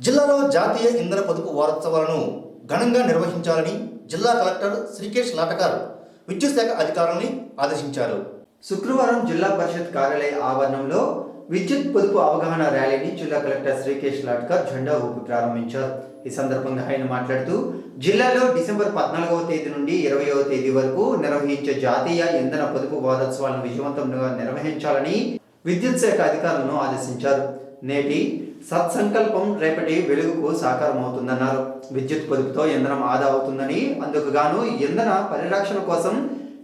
జిల్లాలో జాతీయ ఇంధన పొదుపు వారోత్సవాలను ఘనంగా నిర్వహించాలని జిల్లా కలెక్టర్ శ్రీకేష్ లాటకర్ విద్యుత్ శాఖ అధికారులని ఆదేశించారు. శుక్రవారం జిల్లా పరిషత్ కార్యాలయ ఆవరణంలో విద్యుత్ పొదుపు అవగాహన ర్యాలీని జిల్లా కలెక్టర్ శ్రీకేష్ లాట్కర్ జెండా ఊపి ప్రారంభించారు. ఈ సందర్భంగా ఆయన మాట్లాడుతూ జిల్లాలో డిసెంబర్ పద్నాలుగవ తేదీ నుండి ఇరవయవ తేదీ వరకు నిర్వహించే జాతీయ ఇంధన పొదుపు వారోత్సవాలను విజయవంతంగా నిర్వహించాలని విద్యుత్ శాఖ అధికారులను ఆదేశించారు. నేటి సత్సంకల్పం రేపటి వెలుగుకు సాకారం అవుతుందన్నారు విద్యుత్ పొదుపుతో ఇంధనం ఆదా అవుతుందని అందుకు గాను ఇంధన పరిరక్షణ కోసం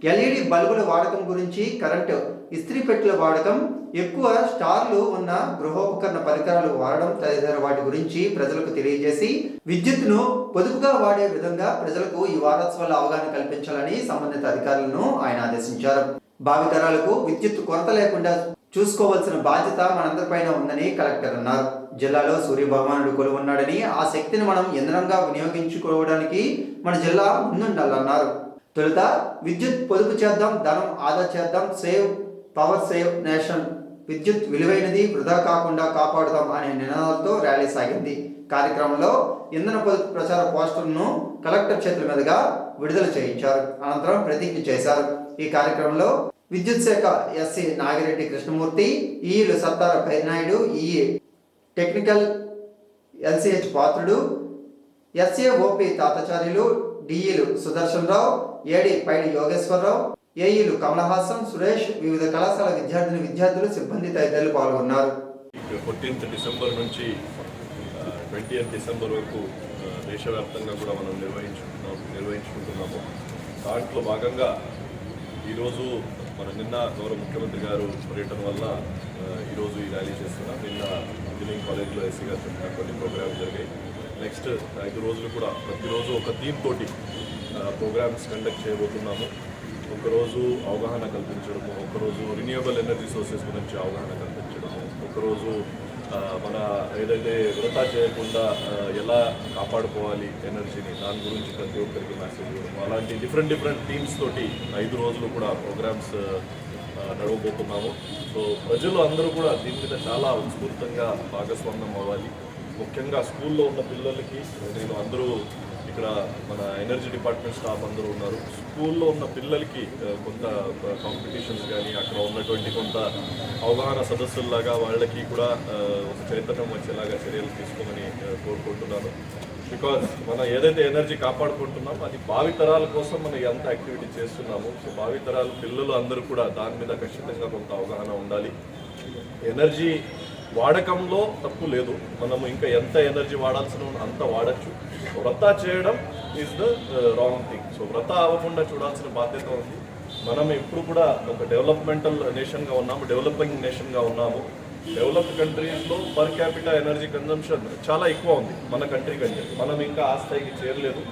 ఎల్ఈడి బల్బుల వాడకం గురించి కరెంటు ఇస్త్రీ పెట్టెల వాడకం ఎక్కువ స్టార్లు ఉన్న గృహోపకరణ పరికరాలు వాడడం తదితర వాటి గురించి ప్రజలకు తెలియజేసి విద్యుత్తును పొదుపుగా వాడే విధంగా ప్రజలకు ఈ వారోత్సవాల అవగాహన కల్పించాలని సంబంధిత అధికారులను ఆయన ఆదేశించారు. భావితరాలకు విద్యుత్ కొరత లేకుండా చూసుకోవాల్సిన బాధ్యత మనందరిపైన ఉందని కలెక్టర్ అన్నారు. జిల్లాలో సూర్యభగవానుడు కొలువున్నాడని ఆ శక్తిని మనం ఇంధనంగా వినియోగించుకోవడానికి మన జిల్లా ముందుండాలన్నారు. తొలుత విద్యుత్ పొదుపు చేద్దాం ధనం ఆదా చేద్దాం సేవ్ పవర్ సేవ్ నేషన్. విద్యుత్ విలువైనది వృధా కాకుండా కాపాడుదాం అనే నినాదాలతో ర్యాలీ సాగింది. కార్యక్రమంలో ఇంధన పొదుపు ప్రచార పోస్టర్ను కలెక్టర్ చేతుల మీదుగా విడుదల చేయించారు. అనంతరం ప్రతిజ్ఞ చేశారు. ఈ కార్యక్రమంలో విద్యుత్ శాఖ ఎస్సి నాగిరెడ్డి కృష్ణమూర్తి ఈలు సత్తార పెరినాయుడు ఈ technical LCH Patrudu SA OP Tatacharyulu డిఈలు Sudarshan Rao AD Paidi Yogeswararao ఏఈలు కమలహాసం సురేష్ వివిధ కళాశాల విద్యార్థిని విద్యార్థులు సిబ్బంది తదితరులు పాల్గొన్నారు. ఫోర్టీన్త్ డిసెంబర్ నుంచి ట్వంటీ డిసెంబర్ వరకు దేశవ్యాప్తంగా కూడా మనం నిర్వహించుకుంటున్నాం నిర్వహించుకుంటున్నాము. దాంట్లో భాగంగా ఈరోజు మన నిన్న గౌరవ ముఖ్యమంత్రి గారు పర్యటన వల్ల ఈరోజు ఈ ర్యాలీ చేస్తున్నాం నిన్న ఇంజనీరింగ్ కాలేజ్లో ఎస్సీ గారు చెప్పిన కొన్ని ప్రోగ్రామ్స్ జరిగాయి. నెక్స్ట్ ఐదు రోజులు కూడా ప్రతిరోజు ఒక థీమ్ తోటి ప్రోగ్రామ్స్ కండక్ట్ చేయబోతున్నాము. ఒకరోజు అవగాహన కల్పించడము ఒకరోజు రిన్యూవబుల్ ఎనర్జీ సోర్సెస్ గురించి అవగాహన కల్పించడము ఒకరోజు మన ఏదైతే వృధా చేయకుండా ఎలా కాపాడుకోవాలి ఎనర్జీని దాని గురించి ప్రతి ఒక్కరికి మెసేజ్ ఇవ్వడం. అలాంటి డిఫరెంట్ డిఫరెంట్ టీమ్స్ తోటి ఐదు రోజులు కూడా ప్రోగ్రామ్స్ నడవబోతున్నాము. సో ప్రజలు అందరూ కూడా దీని మీద చాలా ఉత్స్ఫూర్తంగా భాగస్వామ్యం అవ్వాలి. ముఖ్యంగా స్కూల్లో ఉన్న పిల్లలకి నేను అందరూ ఇక్కడ మన ఎనర్జీ డిపార్ట్మెంట్ స్టాఫ్ అందరూ ఉన్నారు. స్కూల్లో ఉన్న పిల్లలకి కొంత కాంపిటీషన్స్ కానీ అక్కడ ఉన్నటువంటి కొంత అవగాహన సదస్సుల్లాగా వాళ్ళకి కూడా ఒక చరిత్రం వచ్చేలాగా చర్యలు తీసుకోమని కోరుకుంటున్నాను. బికాజ్ మనం ఏదైతే ఎనర్జీ కాపాడుకుంటున్నామో అది భావితరాల కోసం మనం ఎంత యాక్టివిటీ చేస్తున్నాము సో భావితరాలు పిల్లలు అందరూ కూడా దాని మీద ఖచ్చితంగా కొంత అవగాహన ఉండాలి. ఎనర్జీ వాడకంలో తప్పు లేదు. మనము ఇంకా ఎంత ఎనర్జీ వాడాల్సిన అంత వాడచ్చు. వ్రత చేయడం is the wrong thing so వ్రత అవ్వకుండా చూడాల్సిన బాధ్యత ఉంది. మనం ఎప్పుడు కూడా ఒక డెవలప్మెంటల్ నేషన్గా ఉన్నాము డెవలపింగ్ నేషన్గా ఉన్నాము. డెవలప్డ్ కంట్రీస్లో పర్ క్యాపిటల్ ఎనర్జీ కన్జంప్షన్ చాలా ఎక్కువ ఉంది మన కంట్రీ కంటే. మనం ఇంకా ఆ స్థాయికి చేరలేదు.